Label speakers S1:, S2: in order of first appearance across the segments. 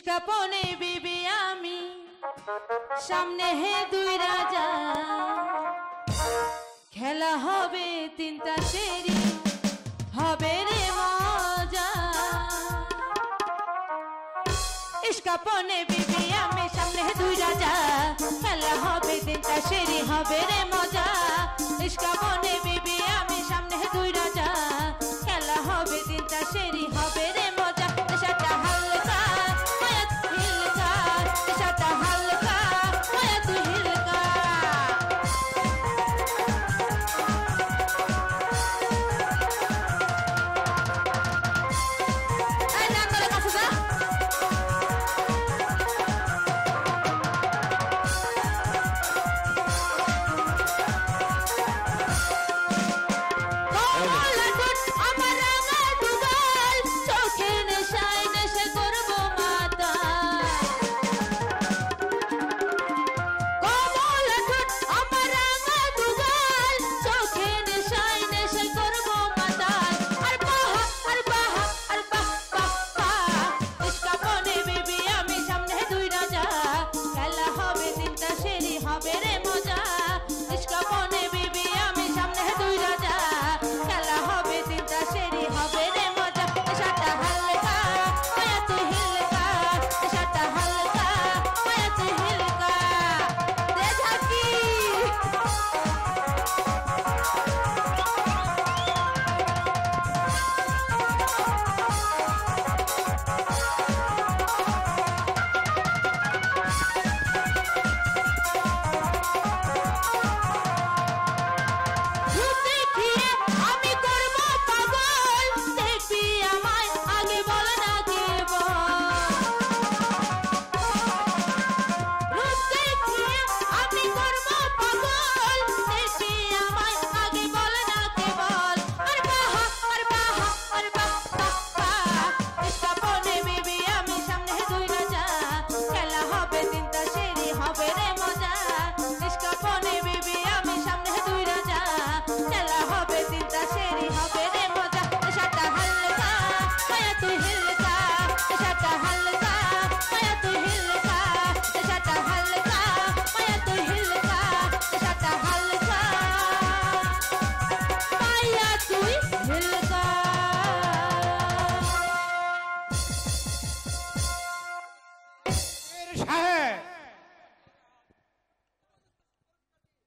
S1: নিষ্কা পনে, বিবি, আমি। সামনে হে দুই রাজা। খেলা হবে তিনটা সেরি হবে রে মজা। ইস্কা পনে, বিবি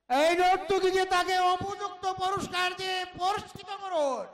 S2: এই এই যে তাকে অপযুক্ত পুরস্কার দিয়ে পরিষ্কৃত করুন।